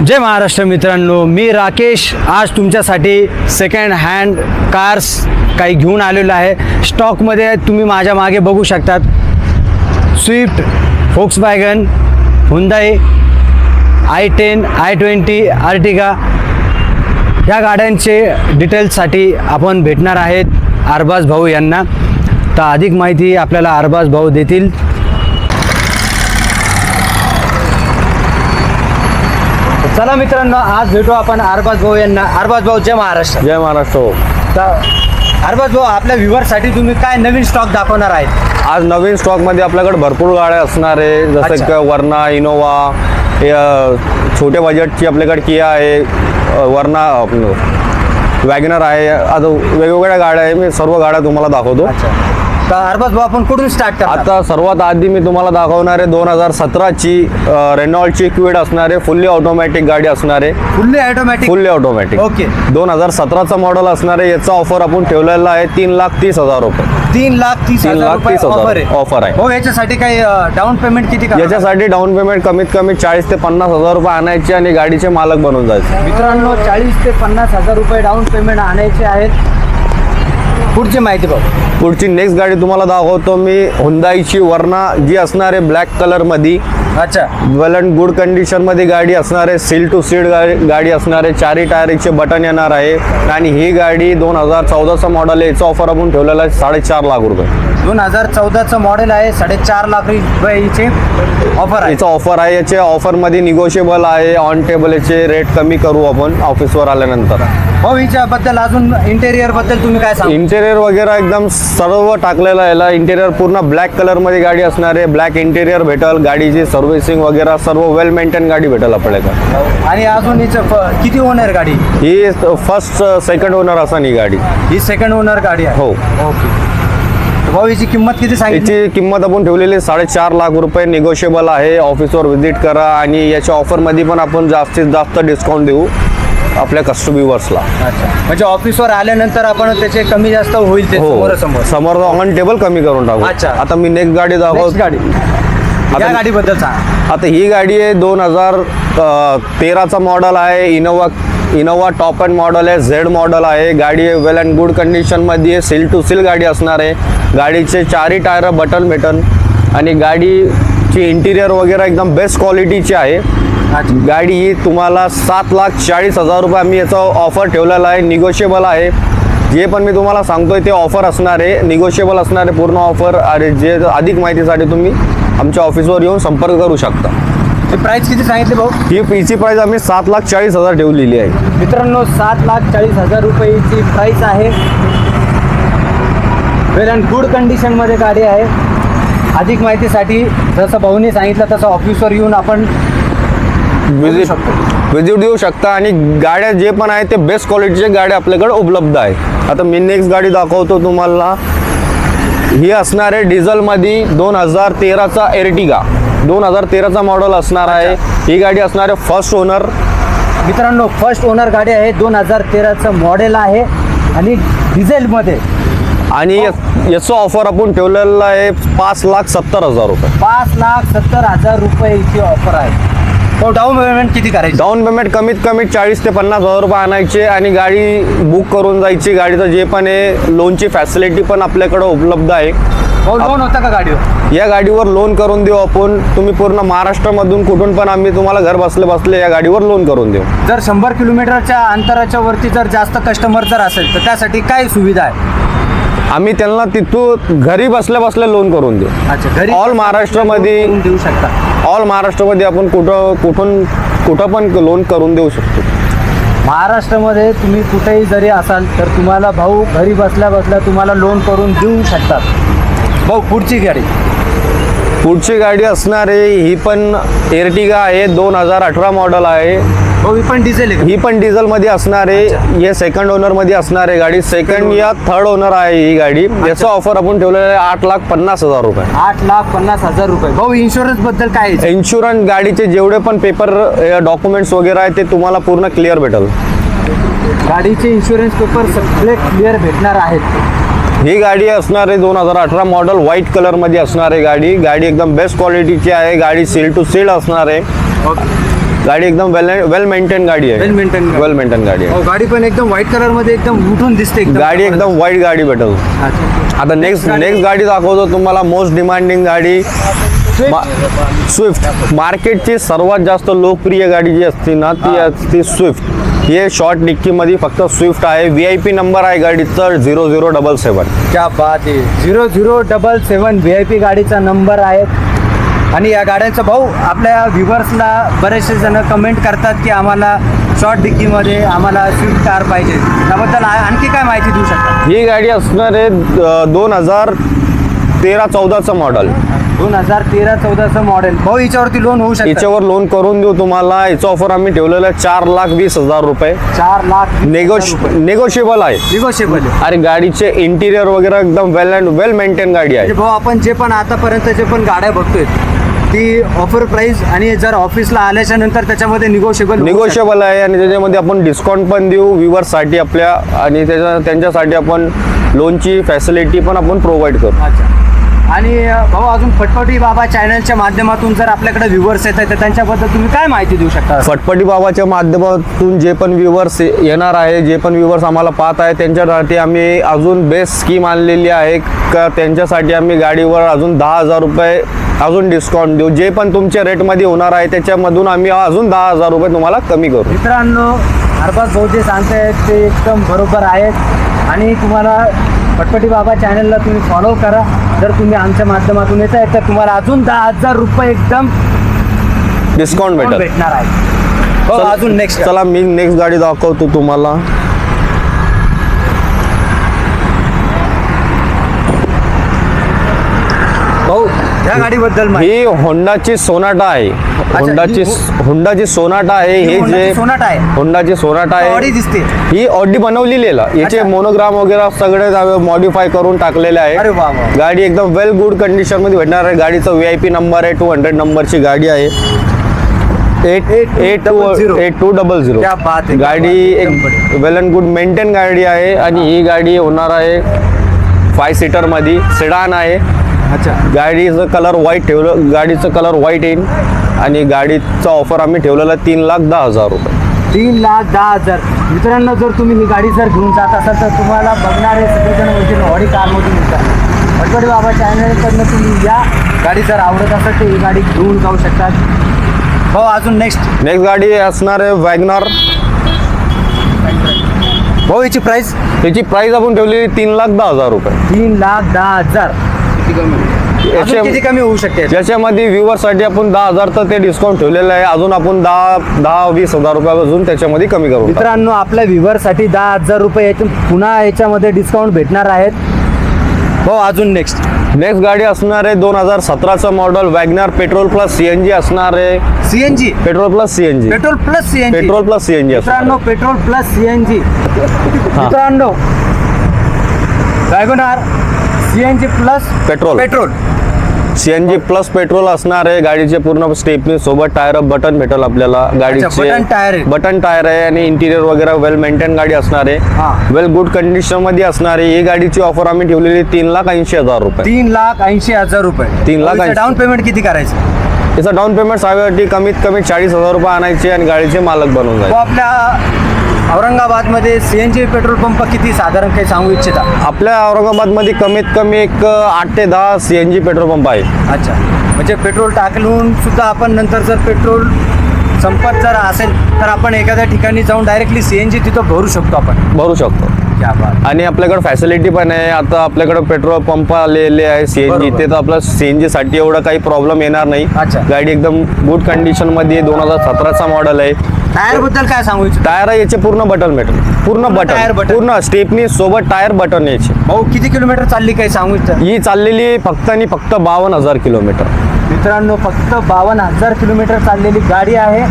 जय महाराष्ट्र मित्रांनो मी राकेश. आज तुमच्यासाठी सेकंड हँड कार्स काही घेऊन आलेलो आहे. स्टॉकमध्ये तुम्ही माझ्या मागे बघू शकतात. Swift Volkswagen Hyundai I ten I twenty Ertiga ह्या गाड्यांचे डिटेल्ससाठी आपण भेटणार आहेत. आरबाज भाऊ यांना. तर अधिक माहिती आपल्याला आरबाज भाऊ देतील. चला मित्रांनो आज भेटू आपण आरबाज भाऊ यांना. आरबाज भाऊ जय महाराष्ट्र. जय महाराष्ट्र हो. तर आरबाज भाऊ आपल्या व्ह्युअरसाठी तुम्ही काय नवीन स्टॉक दाखवणार आहेत? आज नवीन स्टॉकमध्ये आपल्याकडे भरपूर गाड्या असणार आहे. जसं अच्छा. की वर्ना इनोवा हे, अ, छोट्या बजेटची आपल्याकडे किया आहे अ, वर्ना वॅगनर आहे. आता वेगवेगळ्या गाड्या आहे. मी सर्व गाड्या तुम्हाला दाखवतो. तर भाऊ आपण कुठून स्टार्ट करतात आता सर्वात आधी मी तुम्हाला दाखवणार आहे दोन हजार सतराची रेनॉल्डची क्विड असणार फुल्ली ऑटोमॅटिक गाडी असणार. Fully automatic fully automatic okay. दोन हजार सतराचा मॉडेल असणार आहे याचा ऑफर आपण ठेवलेला आहे तीन लाख तीस हजार रुपये. तीन लाख तीस तीन लाख तीस हजार ऑफर आहे. हो याच्यासाठी काही डाऊन पेमेंट किती? याच्यासाठी डाऊन पेमेंट कमीत कमी चाळीस ते पन्नास हजार रुपये आणायचे आणि गाडीचे मालक बनून जायचे. मित्रांनो चाळीस ते पन्नास हजार रुपये डाऊन पेमेंट आणायचे आहेत. पुढची माहिती भाऊ पुढची नेक्स्ट गाडी तुम्हाला दाखवतो मी हुंदाईची वर्ना जी असणार आहे ब्लॅक कलरमध्ये अच्छा. वेल अँड गुड कंडिशनमध्ये गाडी असणार आहे. सील टू सीट गाडी असणार आहे. चारही टायरचे बटन येणार आहे. आणि ही गाडी दोन हजार चौदाचा मॉडेल आहे. याचा ऑफर आपण ठेवलेला आहे साडेचार लाख रुपये. दोन हजार चौदाचं मॉडेल आहे. साडेचार लाख रुपयाचे ऑफर आहे. याचा ऑफर आहे. याचे ऑफरमध्ये निगोशिएबल आहे. ऑन टेबल याचे रेट कमी करू आपण ऑफिसवर आल्यानंतर. हो हिच्याबद्दल अजून इंटेरियरबद्दल तुम्ही काय सांग इंटेरियर वगैरे एकदम सर्व टाकलेलं आहे. याला इंटेरियर पूर्ण ब्लॅक कलरमध्ये गाडी असणार आहे. ब्लॅक इंटेरियर भेटल गाडीची सर्व्हिसिंग वगैरे सर्व वेल मेंटेन गाडी भेटेल आपल्याला आणि अजून हिचं फ- किती ओनर गाडी? ही फर्स्ट सेकंड ओनर असा ही गाडी. ही सेकंड ओनर गाडी आहे. हो. ओके भाऊ हिची किंमत किती सांगितली? याची किंमत आपण ठेवलेली आहे साडेचार लाख रुपये. निगोशिएबल आहे. ऑफिसवर व्हिजिट करा. आणि याच्या ऑफरमध्ये पण आपण जास्तीत जास्त डिस्काउंट देऊ. आपल्या कस्टमर्सला अच्छा. म्हणजे ऑफिसवर आल्यानंतर आपण त्याचे कमी जास्त होईल ते हो. समोरासमोर समोर. ऑन टेबल कमी करून टाकू. अच्छा. आता मी नेक्स्ट गाडी दाखव Next गाडी. या आता- गाडीबद्दल सांग. आता ही गाडी आहे दोन हजार तेराचा मॉडेल आहे. Innova Innova top end model आहे. झेड मॉडेल आहे. गाडी आहे वेल अँड गुड कंडिशनमध्ये आहे सील टू सील गाडी असणार आहे. गाडीचे चारही टायर बटन भेटन. आणि गाडीची इंटिरियर वगैरे एकदम बेस्ट क्वालिटीची आहे. गाडी ही तुम्हाला सात लाख चाळीस हजार रुपये आम्ही याचा ऑफर ठेवलेला आहे. निगोशिएबल आहे. जे पण मी तुम्हाला सांगतोय ते ऑफर असणार आहे. निगोशिएबल असणार आहे पूर्ण ऑफर आणि जे अधिक माहितीसाठी तुम्ही आमच्या ऑफिसवर येऊन संपर्क करू शकता. प्राइस किती सांगितले भाऊ? ही पीची प्राइस आम्ही सात लाख चाळीस हजार ठेवलेली आहे. मित्रांनो सात लाख चाळीस हजार रुपयाची प्राइस आहे. वेल अँड गुड कंडिशनमध्ये गाडी आहे. अधिक माहितीसाठी जसं भाऊनी सांगितलं तसं ऑफिसवर येऊन आपण विजिट शकतो. विजिट देऊ शकता आणि गाड्या जे पण आहे ते बेस्ट क्वालिटीचे गाड्या आपल्याकडे उपलब्ध आहे. आता मी नेक्स्ट गाडी दाखवतो तुम्हाला. ही असणार आहे डिझेलमध्ये दोन हजार तेराचा एर्टिगा दोन हजार तेराचा मॉडेल असणार आहे. ही गाडी असणार आहे फर्स्ट ओनर मित्रांनो फर्स्ट ओनर गाडी आहे दोन हजार तेराचं मॉडेल आहे आणि डिझेलमध्ये आणि या- याचं ऑफर आपण ठेवलेलं आहे पाच लाख सत्तर हजार रुपये. पाच लाख सत्तर हजार रुपयाची ऑफर आहे. डाऊन पेमेंट किती करायची? डाऊन पेमेंट कमीत कमी चाळीस ते पन्नास हजार रुपये आणायचे आणि गाडी बुक करून जायची. गाडीचं जे पण आहे लोनची फॅसिलिटी पण आपल्याकडे उपलब्ध आहे. हो लोन होता का गाडीवर? या गाडीवर लोन करून देऊ आपण. तुम्ही पूर्ण महाराष्ट्रामधून कुठून पण आम्ही तुम्हाला घर बसले बसले या गाडीवर लोन करून देऊ. जर शंभर किलोमीटरच्या अंतराच्या वरती जर जास्त कस्टमर जर असेल तर त्यासाठी काय सुविधा आहे? आम्ही त्यांना तिथून घरी बसल्या बसल्या लोन करून देऊ. अच्छा घरी ऑल महाराष्ट्रामध्ये देऊ शकता. ऑल महाराष्ट्रामध्ये आपण कुठं कुठून कुठं पण लोन करून देऊ शकतो. महाराष्ट्रामध्ये तुम्ही कुठेही जरी असाल तर तुम्हाला भाऊ घरी बसल्या बसल्या तुम्हाला लोन करून देऊ शकतात. भाऊ पुढची गाडी. पुढची गाडी असणार आहे ही पण एर्टिगा आहे दोन हजार अठरा मॉडेल आहे. ही पण डिझेल आहे ही पण डिझेलमध्ये असणार आहे हे सेकंड ओनरमध्ये असणार आहे गाडी सेकंड या थर्ड ओनर आहे ही गाडी. याचा ऑफर आपण ठेवलेला आहे आठ लाख पन्नास हजार रुपये. आठ लाख पन्नास हजार रुपये. भाऊ इन्शुरन्सबद्दल काय? इन्शुरन्स गाडीचे जेवढे पण पेपर डॉक्युमेंट्स वगैरे आहे ते तुम्हाला पूर्ण क्लिअर भेटेल. गाडीचे इन्शुरन्स पेपर सगळे क्लिअर भेटणार आहेत. ही गाडी असणार आहे दोन हजार अठरा मॉडेल व्हाईट कलरमध्ये असणार आहे गाडी. गाडी एकदम बेस्ट क्वालिटीची आहे. गाडी सील टू सील असणार आहे. गाडी एकदम वेल वेल मेंटेन गाडी आहे. Maintained गाडी. वेल मेंटेन गाडी आहे. गाडी पण एकदम व्हाईट कलरमध्ये एकदम उठून दिसते एकदम. गाडी एकदम वाईट गाडी भेटेल. आता नेक्स्ट नेक्स्ट गाडी दाखवतो तुम्हाला मोस्ट डिमांडिंग गाडी. स्विफ्ट मार्केटची सर्वात जास्त लोकप्रिय गाडी जी असते ना ती. असते स्विफ्ट हे शॉर्ट डिक्कीमध्ये फक्त स्विफ्ट आहे. व्ही आय पी नंबर आहे गाडीचा झिरो झिरो डबल सेवन क्या बात आहे. Zero zero double seven V I P गाडीचा नंबर आहे. आणि या गाड्यांचा भाऊ आपल्या व्ह्युवर्सला बरेचसे जण कमेंट करतात की आम्हाला शॉर्ट डिक्कीमध्ये आम्हाला स्विफ्ट कार पाहिजे. त्याबद्दल आणखी काय माहिती देऊ शकता? ही गाडी असणार आहे दोन हजार तेरा चौदाचं मॉडेल दोन हजार तेरा चौदाचं मॉडेल भाऊ याच्यावरती लोन होऊ शकतं. याच्यावर लोन करून देऊ तुम्हाला. याचं ऑफर आम्ही ठेवलेलं आहे. चार लाख वीस हजार रुपये. चार लाख नेगोश नेगोशिएबल आहे. निगोशिएबल अरे गाडीचे इंटिरियर वगैरे एकदम वेल अँड वेल मेंटेन गाडी आहे. म्हणजे भाऊ आपण जे पण आतापर्यंत जे पण गाड्या बघतोय ती ऑफर प्राइस आणि जर ऑफिसला आल्याच्यानंतर त्याच्यामध्ये निगोशिएबल निगोशिएबल आहे आणि त्याच्यामध्ये आपण डिस्काउंट पण देऊ व्ह्युअर्ससाठी आपल्या आणि त्याच्या त्यांच्यासाठी आपण लोनची फॅसिलिटी पण आपण प्रोव्हाइड करू अच्छा. आणि भाऊ अजून फटफटी बाबा चॅनलच्या माध्यमातून जर आपल्याकडे व्ह्युअर्स येत आहेत तर त्यांच्याबद्दल तुम्ही काय माहिती देऊ शकता? फटफटी बाबाच्या माध्यमातून जे पण व्ह्युअर्स येणार आहे जे पण व्ह्युअर्स आम्हाला पाहत आहे त्यांच्यासाठी आम्ही अजून बेस्ट स्कीम आणलेली आहे का त्यांच्यासाठी आम्ही गाडीवर अजून दहा हजार रुपये अजून डिस्काउंट देऊ. जे पण तुमच्या रेटमध्ये होणार आहे त्याच्यामधून आम्ही अजून दहा हजार रुपये तुम्हाला कमी करू. मित्रांनो हरबाज भाऊ जे सांगतायत ते एकदम बरोबर आहेत. आणि तुम्हाला फटफटी बाबा चॅनलला तुम्ही फॉलो करा. जर तुम्ही आमच्या माध्यमातून येत आहे तर तुम्हाला अजून दहा हजार रुपये एकदम डिस्काउंट भेटेल. भेटणार आहे. हो, चला- अजून नेक्स्ट चला मी नेक्स्ट गाडी दाखवतो तुम्हाला. भाऊ या गाडीबद्दल माहिती. ही होंडाची सोनाटा आहे. होंडाची होंडाची सोनाटा आहे ही जे सोनाटा आहे. होंडाची सोनाटा आहे ऑडी दिसते. ही ऑडी बनवलेली आहे याचे. मोनोग्राम वगैरे सगळे मॉडीफाय करून टाकलेले आहे गाडी एकदम वेल गुड कंडिशनमध्ये भेटणार आहे. गाडीचा व्ही आय पी नंबर आहे टू हंड्रेड नंबरची गाडी आहे. Eight eight eight two 8200. Eight two double zero गाडी एक वेल अँड गुड मेंटेन गाडी आहे आणि ही गाडी होणार आहे फाय सीटरमध्ये सिडान आहे. अच्छा गाडीचं कलर व्हाईट ठेवलं गाडीचं कलर व्हाईट येईल आणि गाडीचा ऑफर आम्ही ठेवलेला तीन लाख दहा हजार रुपये. तीन लाख दहा हजार. मित्रांनो जर तुम्ही ही गाडी जर घेऊन जात असाल तर तुम्हाला बघणारे सगळेजण म्हणजे ऑडी कारमधून येतात. भटपटी बाबा चॅनलकडनं तुम्ही या. गाडी जर आवडत असेल तर ही गाडी घेऊन जाऊ शकतात. हो अजून नेक्स्ट नेक्स्ट गाडी असणार आहे वॅगनर भाऊ याची प्राइस त्याची प्राइस आपण ठेवलेली तीन लाख दहा हजार रुपये. तीन लाख दहा हजार. याच्या- किती कमी होऊ शकते? ज्याच्यामध्ये व्ह्युअरसाठी आपण दहा हजार तर ते डिस्काउंट ठेवलेलं आहे. अजून आपण दहा दहा वीस हजार रुपये अजून त्याच्यामध्ये कमी करू. मित्रांनो आपल्या व्ह्युअरसाठी दहा हजार रुपये यातून पुन्हा याच्यामध्ये डिस्काउंट भेटणार आहेत. हो अजून नेक्स्ट नेक्स्ट गाडी असणार आहे दोन हजार सतराचं model WagonR petrol plus CNG असणार आहे. CNG petrol plus CNG petrol plus CNG petrol plus CNG मित्रांनो असणार पेट्रोल प्लस सीएनजी मित्रांनो WagonR CNG plus petrol. Petrol. CNG plus petrol असणार आहे. गाडीचे पूर्ण स्टेपनी सोबत टायर बटन भेटेल आपल्याला. गाडीचे button tire आहे. बटन टायर आहे आणि इंटिरियर वगैरे वेल मेंटेन गाडी असणार हा. आहे वेल गुड कंडिशनमध्ये असणार आहे. ही गाडीची ऑफर आम्ही ठेवलेली तीन लाख ऐंशी हजार रुपये. तीन लाख ऐंशी हजार रुपये. तीन लाख ऐंशी. डाऊन पेमेंट किती करायचं? याचा डाऊन पेमेंट सावेसाठी कमीत कमी चाळीस हजार रुपये आणायचे आणि गाडीचे मालक बनवून जायचे. आपल्या औरंगाबादमध्ये सीएनजी पेट्रोल पंप किती साधारण काही सांगू इच्छिता? आपल्या औरंगाबादमध्ये कमीत कमी एक आठ ते दहा C N G petrol pump आहे. अच्छा. म्हणजे पेट्रोल टाकलून सुद्धा आपण नंतर जर पेट्रोल संपत जर असेल तर आपण एखाद्या ठिकाणी जाऊन डायरेक्टली सीएनजी तिथं भरू शकतो आपण. भरू शकतो. क्या बात. आणि आपल्याकडे फॅसिलिटी पण आहे. आता आपल्याकडे पेट्रोल पंप आलेले आहे सीएनजी. ते तर आपलं सीएनजी साठी एवढं काही प्रॉब्लेम येणार नाही. अच्छा. गाडी एकदम गुड कंडिशनमध्ये दोन हजार सतराचा मॉडेल आहे. टायरबद्दल काय सांगू इच्छिता? टायर याचे पूर्ण बटन भेटेल. पूर्ण पूर्ण टायर बटन. बटन. पूर्ण स्टेपनी सोबत टायर बटन याचे भाऊ किती किलोमीटर चालली काही सांगू इच्छिता? ही चाललेली फक्त आणि फक्त बावन्न हजार किलोमीटर. मित्रांनो फक्त बावन्न हजार किलोमीटर चाललेली गाडी आहे.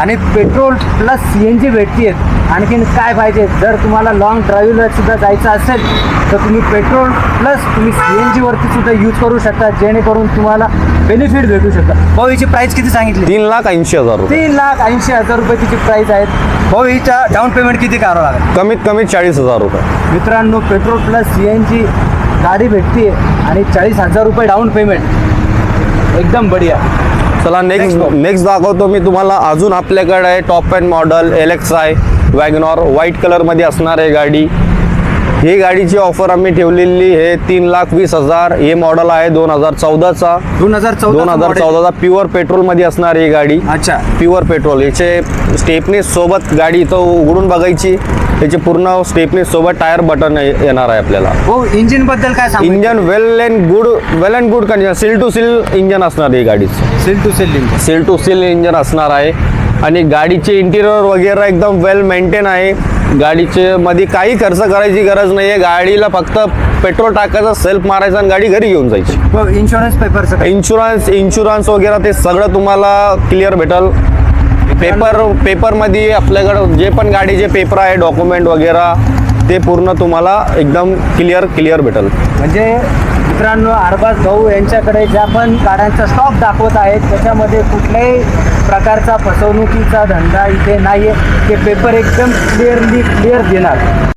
आणि petrol plus C N G भेटते आणखीन काय पाहिजे? जर तुम्हाला लॉंग ड्राईव्हला सुद्धा जायचं असेल तर तुम्ही पेट्रोल प्लस तुम्ही सी एन जीवरती सुद्धा यूज करू शकता जेणेकरून तुम्हाला बेनिफिट भेटू शकता. भाऊ हिची प्राईस किती सांगितली? तीन लाख ऐंशी हजार तीन लाख ऐंशी हजार रुपये तिची प्राईस आहेत. भाऊ हिच्या डाऊन पेमेंट किती करावं लागेल? कमीत कमी चाळीस हजार रुपये. मित्रांनो petrol plus C N G गाडी भेटते आणि चाळीस हजार रुपये डाऊन पेमेंट एकदम बढिया. चला नेक्स्ट. नेक्स्ट दाखवतो मी तुम्हाला अजून आपल्याकडे आहे top end model L X I WagonR white कलरमध्ये असणार आहे गाडी ही गाडीची ऑफर आम्ही ठेवलेली आहे तीन लाख वीस हजार. हे मॉडल आहे दोन हजार चौदाचा. दोन हजार चौदा दोन हजार चौदाचा प्युअर पेट्रोलमध्ये असणार ही गाडी. अच्छा. प्युअर पेट्रोल याचे स्टेपनी सोबत गाडी इथं उघडून बघायची. त्याचे पूर्ण स्टेपनी सोबत टायर बटन येणार आहे आपल्याला. हो इंजिनबद्दल काय सांगू? Engine well and good well and good condition seal to seal engine असणार ही गाडीचं. Seal to seal engine seal to seal engine असणार आहे. आणि गाडीचे इंटिरियर वगैरे एकदम वेल मेंटेन आहे. गाडीचे मध्ये काही खर्च करायची गरज नाही आहे गाडीला फक्त पेट्रोल टाकायचं सेल्फ मारायचं आणि गाडी घरी घेऊन जायची. हो इन्शुरन्स पेपरचं काय? इन्शुरन्स इन्शुरन्स वगैरे ते सगळं तुम्हाला क्लिअर भेटल. पेपर पेपरमध्ये आपल्याकडं जे पण गाडीचे पेपर आहे डॉक्युमेंट वगैरे ते पूर्ण तुम्हाला एकदम क्लिअर क्लिअर भेटल. म्हणजे मित्रांनो अरबाज भाऊ यांच्याकडे ज्या पण गाड्यांचा स्टॉक दाखवत आहेत त्याच्यामध्ये कुठल्याही प्रकारचा फसवणुकीचा धंदा इथे नाही आहे ते पेपर एकदम क्लिअरली क्लिअर देणार.